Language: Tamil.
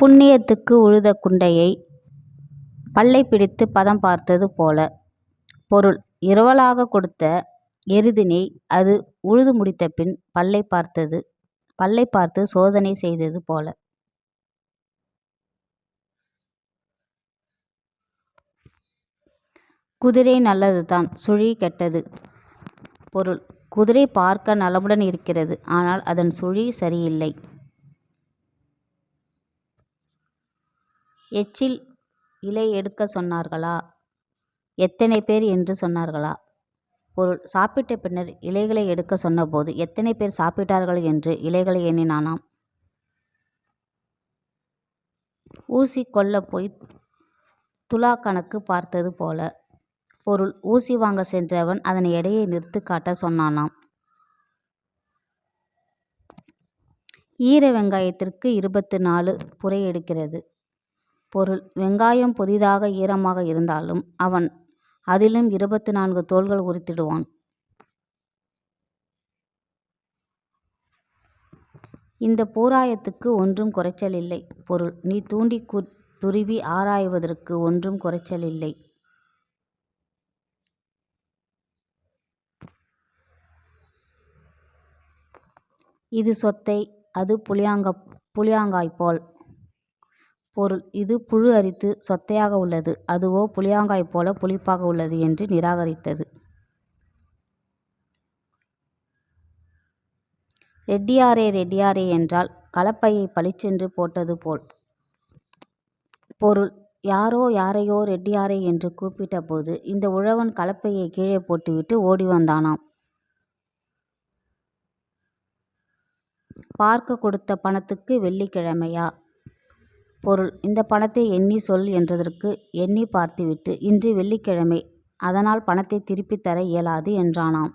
புண்ணியத்துக்கு உழுத குண்டையை பல்லை பிடித்து பதம் பார்த்தது போல. பொருள் இரவலாக கொடுத்த எருதினை அது உழுது முடித்தபின் பல்லை பார்த்தது பல்லை பார்த்து சோதனை செய்தது போல. குதிரை நல்லதுதான் சுழி கெட்டது. பொருள் குதிரை பார்க்க நலமுடன் இருக்கிறது. ஆனால் அதன் சுழி சரியில்லை. எச்சில் இலை எடுக்கச் சொன்னார்களா? எத்தனை பேர் என்று சொன்னார்களா? பொருள் சாப்பிட்ட பின்னர் இலைகளை எடுக்கச் சொன்னபோது எத்தனை பேர் சாப்பிட்டார்கள் என்று இலைகளை எண்ணினானாம். ஊசி கொள்ளப் போய் துலா கணக்கு பார்த்தது போல. பொருள் ஊசி வாங்க சென்றவன் அதன் எடையை நிறுத்து காட்ட சொன்னானாம். ஈர வெங்காயத்திற்கு இருபத்து நாலு புரை எடுக்கிறது. பொருள் வெங்காயம் புதிதாக ஈரமாக இருந்தாலும் அவன் அதிலும் இருபத்து நான்கு தோல்கள் உரித்திடுவான். இந்த பூராயத்துக்கு ஒன்றும் குறைச்சல் இல்லை பொருள் நீ தூண்டி கு துருவி ஆராய்வதற்கு ஒன்றும் குறைச்சல் இல்லை இது சொத்தை அது புளியங்காய் போல். பொருள் இது புழு அரித்து சொத்தையாக உள்ளது. அதுவோ புளியங்காய் போல புளிப்பாக உள்ளது என்று நிராகரித்தது. ரெட்டியாரே ரெட்டியாரே என்றால் கலப்பையை பளிச்சென்று போட்டது போல். பொருள் யாரோ யாரையோ ரெட்டியாரே என்று கூப்பிட்டபோது இந்த உழவன் கலப்பையை கீழே போட்டுவிட்டு ஓடி வந்தானாம். பார்க்கக் கொடுத்த பணத்துக்கு வெள்ளிக்கிழமையா? பொருள் இந்த பணத்தை எண்ணி சொல் என்றதற்கு எண்ணிப் பார்த்துவிட்டு இன்று வெள்ளிக்கிழமை அதனால் பணத்தை திருப்பித் தர இயலாது என்றானாம்.